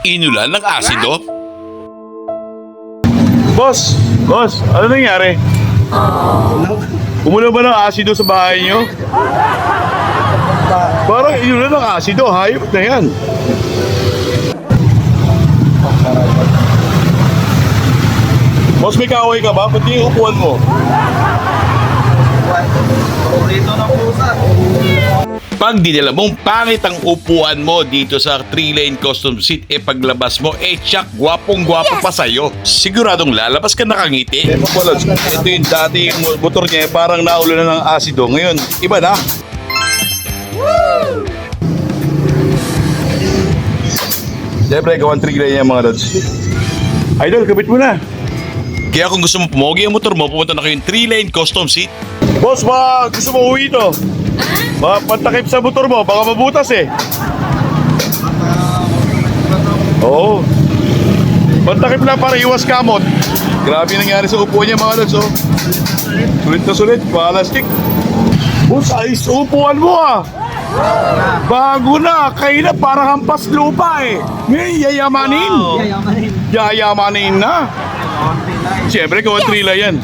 Inulan ng asido? Boss, boss, ano nangyari? Umulan ba ng asido sa bahay niyo? Parang inulan ng asido, hayop na yan. Boss, may kaaway ka ba? Ba't yung upuan mo? Paborito ng pusa. Pag dinala mong pangit ang upuan mo dito sa 3-lane custom seat, e paglabas mo, eh tsak, gwapong-gwapo pa sa'yo. Siguradong lalabas ka nakangiti. Eh, wala. Ito yung dati yung motor niya, eh, parang naulan na ng asido. Ngayon, iba na. Siyempre, gawan trigger niya mga lods. Idol, kabit mo na. Kaya kung gusto mo pumogi ang motor mo, pumunta na kayong 3-lane custom seat. Boss, ba gusto mo uwi ito? Ba, pantakip sa motor mo, baka mabutas eh. Oo. Pantakip lang para iwas kamot. Grabe nangyari sa upuan niya mga lods, oh. Sulit na sulit, plastic. Boss, ayos upuan mo ah. Bago na, kayo na parang hampas lupa eh. Ngayon, yayamanin. Yayamanin. Yayamanin na. Siyempre, gawa trila yan.